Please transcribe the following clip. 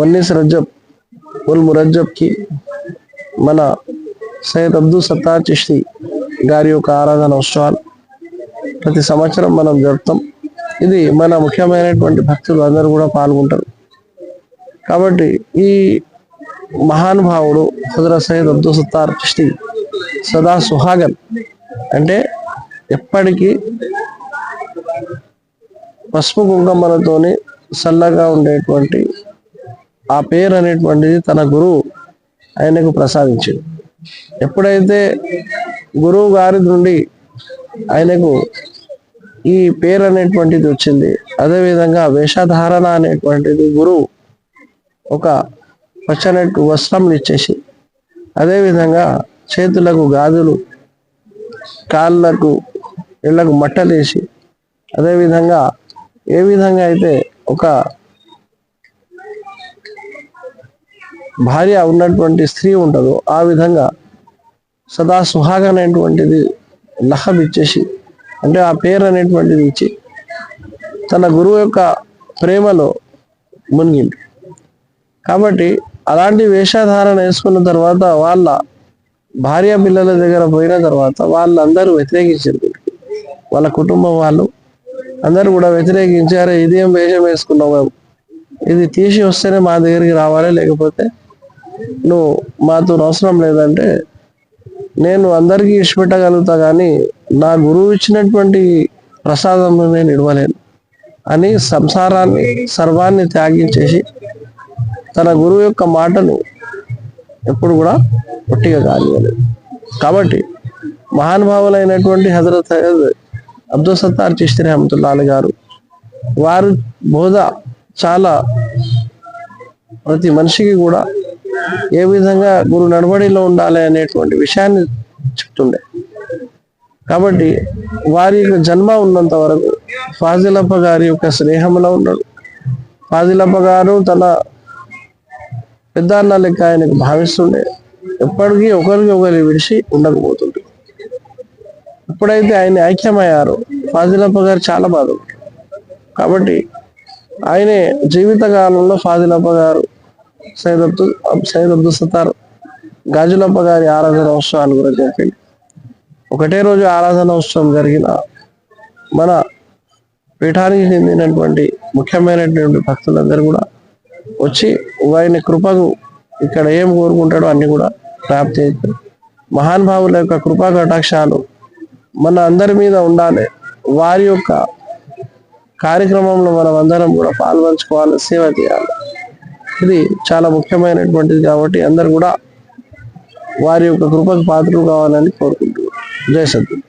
వన్నీస్ రజబ్ ఉల్ మురజ్జబ్కి మన సయ్యద్ అబ్దుల్ సత్తార్ చిష్తి గారి యొక్క ఆరాధన ఉత్సవాలు. ప్రతి సంవత్సరం మనం జరుపుతాం. ఇది మన ముఖ్యమైనటువంటి భక్తులు అందరూ కూడా పాల్గొంటారు. కాబట్టి ఈ మహానుభావుడు హజరత్ సయ్యద్ అబ్దుల్ సత్తార్ చిష్టి సదా సుహాగన్ అంటే ఎప్పటికీ పసుపు కుంకుమలతోనే చల్లగా ఉండేటువంటి ఆ పేరు అనేటువంటిది తన గురువు ఆయనకు ప్రసాదించింది ఎప్పుడైతే గురువు గారి నుండి ఆయనకు ఈ పేరు అనేటువంటిది వచ్చింది అదేవిధంగా వేషధారణ అనేటువంటిది గురువు ఒక పచ్చనట్టు వస్త్రం ఇచ్చేసి అదేవిధంగా చేతులకు గాజులు కాళ్ళకు ఇళ్ళకు మట్టలేసి అదేవిధంగా ఏ విధంగా అయితే ఒక భార్య ఉన్నటువంటి స్త్రీ ఉంటుందో ఆ విధంగా సదా సుహాగ్ అనేటువంటిది లహబ్ ఇచ్చేసి అంటే ఆ పేరు అనేటువంటిది ఇచ్చి తన గురువు యొక్క ప్రేమలో మునిగింది. కాబట్టి అలాంటి వేషధారణ వేసుకున్న తర్వాత వాళ్ళ భార్య పిల్లల దగ్గర పోయిన తర్వాత వాళ్ళందరూ వ్యతిరేకించారు. వాళ్ళ కుటుంబం వాళ్ళు అందరూ కూడా వ్యతిరేకించారు ఇదేం వేషం వేసుకున్నాం మేము? ఇది తీసి వస్తేనే మా దగ్గరికి రావాలి? లేకపోతే నువ్వు మాతో అవసరం లేదంటే నేను అందరికీ ఇష్టపెట్టగలుగుతా కానీ నా గురువు ఇచ్చినటువంటి ప్రసాదం నేను ఇవ్వలేను. అని సంసారాన్ని సర్వాన్ని త్యాగించేసి తన గురువు యొక్క మాటను ఎప్పుడు కూడా పొట్టిగా కానివ్వలేదు కాబట్టి మహానుభావులైనటువంటి హజరత్ అబ్దుల్ సత్తార్ చిస్తి రహమతుల్లాలి గారు వారు బోధ చాలా ప్రతి మనిషికి కూడా ఏ విధంగా గురు నడవడిలో ఉండాలి అనేటువంటి విషయాన్ని చెప్తుండే. కాబట్టి వారి యొక్క జన్మ ఉన్నంత వరకు ఫాజిలప్ప గారి యొక్క స్నేహంలో ఉన్నాడు. ఫాజిలప్ప గారు తన పెద్ద అన్న లెక్క ఆయనకు భావిస్తుండే. ఎప్పటికీ ఒకరికి ఒకరి విడిచి ఉండకపోతుండే. ఎప్పుడైతే ఆయన ఐక్యమయ్యారో. ఫాజిలప్ప గారు చాలా బాధ కాబట్టి ఆయనే జీవిత కాలంలో ఫాజిలప్ప గారు సైద్ అబ్దుల్ సైద్ అబ్దుల్ సత్తార్ గాజులప్ప గారి ఆరాధన ఉత్సవాలు కూడా జరిపింది. ఒకటే రోజు ఆరాధన ఉత్సవం జరిగిన మన పీఠానికి చెందినటువంటి ముఖ్యమైనటువంటి భక్తులందరూ కూడా వచ్చి వారిని కృపకు ఇక్కడ ఏం కోరుకుంటాడో అన్ని కూడా ప్రాప్తి అవుతాయి మహానుభావుల యొక్క కృపా కటాక్షాలు మన అందరి మీద ఉండాలి. వారి యొక్క కార్యక్రమంలో మనం అందరం కూడా పాల్పంచుకోవాలి సేవ చేయాలి. ఇది చాలా ముఖ్యమైనటువంటిది కాబట్టి అందరు కూడా వారి యొక్క కృపకు పాత్రలు కావాలని కోరుకుంటున్నాను జయ సద్గురు